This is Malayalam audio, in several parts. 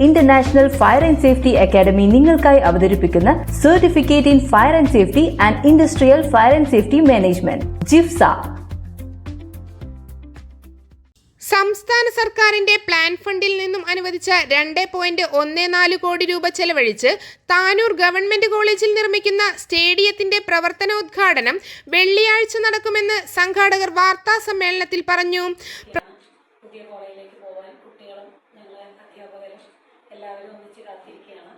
International fire and safety academy നിങ്ങൾക്കായി അവതരിപ്പിക്കുന്ന certificate in fire and safety and industrial fire and safety management ജിഫ്സ. സംസ്ഥാന സർക്കാരിന്റെ പ്ലാൻ ഫണ്ടിൽ നിന്നും അനുവദിച്ച രണ്ട് പോയിന്റ് ഒന്ന് നാല് കോടി രൂപ ചെലവഴിച്ച് താനൂർ ഗവൺമെന്റ് കോളേജിൽ നിർമ്മിക്കുന്ന സ്റ്റേഡിയത്തിന്റെ പ്രവർത്തനോദ്ഘാടനം വെള്ളിയാഴ്ച നടക്കുമെന്ന് സംഘാടകർ വാർത്താ സമ്മേളനത്തിൽ പറഞ്ഞു. എല്ലാവരും ഒന്നിച്ച് കാത്തിരിക്കുകയാണ്.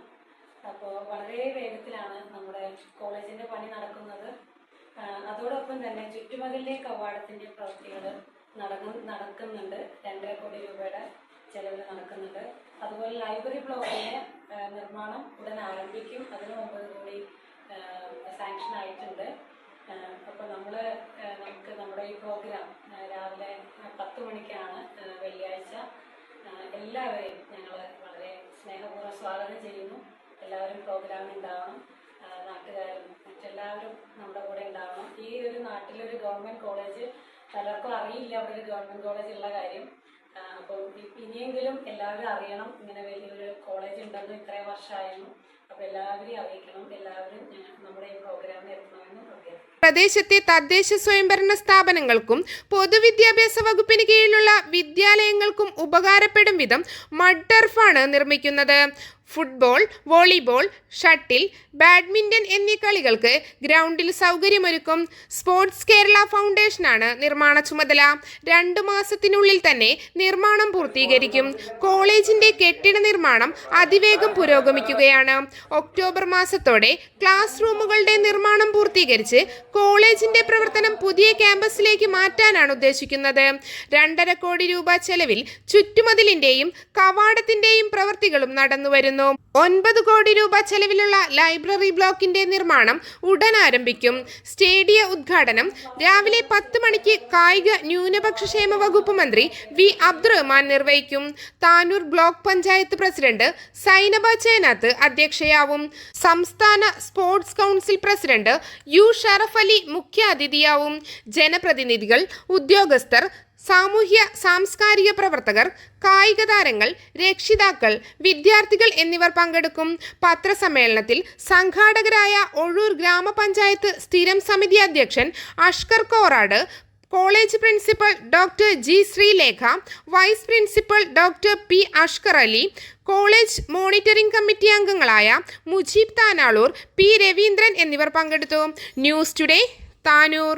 അപ്പോൾ വളരെ വേഗത്തിലാണ് നമ്മുടെ കോളേജിന്റെ പണി നടക്കുന്നത്. അതോടൊപ്പം തന്നെ ചുറ്റുമകളിലെ കവാടത്തിന്റെ പ്രവൃത്തികൾ നടന്നു നടക്കുന്നുണ്ട്. രണ്ടര കോടി രൂപയുടെ ചെലവിൽ നടക്കുന്നുണ്ട്. അതുപോലെ ലൈബ്രറി ബ്ലോക്കിന്റെ നിർമ്മാണം ഉടൻ ആരംഭിക്കും. അതിന് ഒമ്പത് കോടി സാങ്ഷൻ ആയിട്ടുണ്ട്. അപ്പോൾ നമ്മൾ നമുക്ക് നമ്മുടെ ഈ പ്രോഗ്രാം രാവിലെ പത്ത് മണിക്കാണ് വെള്ളിയാഴ്ച. എല്ലാവരെയും സ്വാഗതം ചെയ്യുന്നു. എല്ലാവരും പ്രോഗ്രാമിൽ ഉണ്ടാവണം നാട്ടുകാരും മറ്റെല്ലാവരും നമ്മുടെ കൂടെ ഉണ്ടാവണം ഈ ഒരു നാട്ടിലൊരു ഗവൺമെന്റ് കോളേജ് പലർക്കും അറിയില്ല അവിടെ ഒരു ഗവൺമെന്റ് കോളേജ് ഉള്ള കാര്യം. അപ്പം ഇനിയെങ്കിലും എല്ലാവരും അറിയണം ഇങ്ങനെ വലിയൊരു കോളേജ് ഉണ്ടെന്ന് ഇത്രയും വർഷമായിരുന്നു എല്ലാവരും ഈ പ്രോഗ്രാമിൽ എത്തണമെന്ന് അഭ്യർത്ഥിക്കുന്നു പ്രദേശത്തെ തദ്ദേശ സ്വയംഭരണ സ്ഥാപനങ്ങൾക്കും പൊതുവിദ്യാഭ്യാസ വകുപ്പിന് കീഴിലുള്ള വിദ്യാലയങ്ങൾക്കും ഉപകാരപ്പെടും വിധം മഡ് ടർഫാണ് നിർമ്മിക്കുന്നത്. ഫുട്ബോൾ വോളിബോൾ ഷട്ടിൽ ബാഡ്മിന്റൺ എന്നീ കളികൾക്ക് ഗ്രൗണ്ടിൽ സൗകര്യമൊരുക്കും. സ്പോർട്സ് കേരള ഫൗണ്ടേഷനാണ് നിർമ്മാണ ചുമതല. രണ്ടു മാസത്തിനുള്ളിൽ തന്നെ നിർമ്മാണം പൂർത്തീകരിക്കും. കോളേജിന്റെ കെട്ടിട നിർമ്മാണം അതിവേഗം പുരോഗമിക്കുകയാണ്. ഒക്ടോബർ മാസത്തോടെ ക്ലാസ് റൂമുകളുടെ നിർമ്മാണം പൂർത്തീകരിച്ച് കോളേജിന്റെ പ്രവർത്തനം പുതിയ ക്യാമ്പസിലേക്ക് മാറ്റാനാണ് ഉദ്ദേശിക്കുന്നത്. രണ്ടര കോടി രൂപ ചെലവിൽ ചുറ്റുമതിലിന്റെയും കവാടത്തിന്റെയും പ്രവൃത്തികളും നടന്നുവരുന്നു. ഒൻപത് കോടി രൂപ ചെലവിലുള്ള ലൈബ്രറി ബ്ലോക്കിന്റെ നിർമ്മാണം ഉടൻ ആരംഭിക്കും. സ്റ്റേഡിയ ഉദ്ഘാടനം രാവിലെ പത്ത് മണിക്ക് കായിക ന്യൂനപക്ഷ ക്ഷേമ വകുപ്പ് മന്ത്രി വി അബ്ദുറഹ്മാൻ നിർവഹിക്കും. താനൂർ ബ്ലോക്ക് പഞ്ചായത്ത് പ്രസിഡന്റ് സൈനബ ചേനാത്ത് അധ്യക്ഷയാവും. സംസ്ഥാന sports council president U Sharaf Ali മുഖ്യാതിഥിയാവും. ജനപ്രതിനിധികൾ ഉദ്യോഗസ്ഥർ സാമൂഹ്യ സാംസ്കാരിക പ്രവർത്തകർ കായിക താരങ്ങൾ രക്ഷിതാക്കൾ വിദ്യാർത്ഥികൾ എന്നിവർ പങ്കെടുക്കും. പത്രസമ്മേളനത്തിൽ സംഘാടകരായ ഒഴൂർ ഗ്രാമപഞ്ചായത്ത് സ്ഥിരം സമിതി അധ്യക്ഷൻ Ashkar Korad college principal doctor G Sreelekha vice principal doctor P Ashkar Ali college monitoring committee അംഗങ്ങളായ മുജീബ് താനാളൂർ പി രവീന്ദ്രൻ എന്നിവർ പങ്കെടുത്തു. News today Tanur.